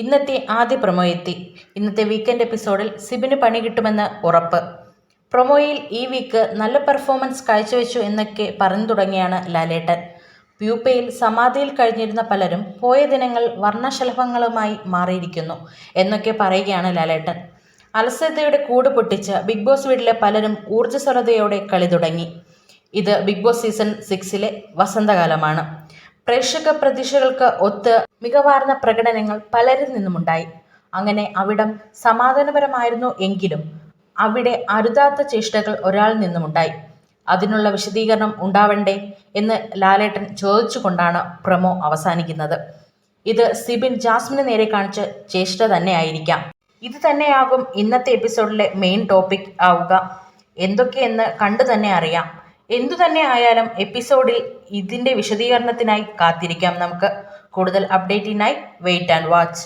ഇന്നത്തെ ആദ്യ പ്രൊമോ എത്തി. ഇന്നത്തെ വീക്കെൻഡ് എപ്പിസോഡിൽ സിബിന് പണി കിട്ടുമെന്ന് ഉറപ്പ്. പ്രൊമോയിൽ ഈ വീക്ക് നല്ല പെർഫോമൻസ് കാഴ്ചവെച്ചു എന്നൊക്കെ പറഞ്ഞു തുടങ്ങിയാണ് ലാലേട്ടൻ. പ്യൂപ്പയിൽ സമാധിയിൽ കഴിഞ്ഞിരുന്ന പലരും പോയ ദിനങ്ങൾ വർണശലഭങ്ങളുമായി മാറിയിരിക്കുന്നു എന്നൊക്കെ പറയുകയാണ് ലാലേട്ടൻ. അലസതയുടെ കൂട് പൊട്ടിച്ച് ബിഗ് ബോസ് വീട്ടിലെ പലരും ഊർജസ്വലതയോടെ കളി തുടങ്ങി. ഇത് ബിഗ് ബോസ് സീസൺ സിക്സിലെ വസന്തകാലമാണ്. പ്രേക്ഷക പ്രതീക്ഷകൾക്ക് ഒത്ത് മികവാർന്ന പ്രകടനങ്ങൾ പലരിൽ നിന്നുമുണ്ടായി. അങ്ങനെ അവിടം സമാധാനപരമായിരുന്നു എങ്കിലും അവിടെ അരുതാത്ത ചേഷ്ടകൾ ഒരാളിൽ നിന്നുമുണ്ടായി. അതിനുള്ള വിശദീകരണം ഉണ്ടാവണ്ടേ എന്ന് ലാലേട്ടൻ ചോദിച്ചുകൊണ്ടാണ് പ്രമോ അവസാനിക്കുന്നത്. ഇത് സിബിൻ ജാസ്മിന് നേരെ കാണിച്ച ചേഷ്ട തന്നെയായിരിക്കാം. ഇത് തന്നെയാകും ഇന്നത്തെ എപ്പിസോഡിലെ മെയിൻ ടോപ്പിക് ആവുക. എന്തൊക്കെയെന്ന് കണ്ടു തന്നെ അറിയാം. എന്തു തന്നെ ആയാലും എപ്പിസോഡിൽ ഇതിന്റെ വിശദീകരണത്തിനായി കാത്തിരിക്കാം നമുക്ക്. കൂടുതൽ അപ്ഡേറ്റിനായി വെയിറ്റ് ആൻഡ് വാച്ച്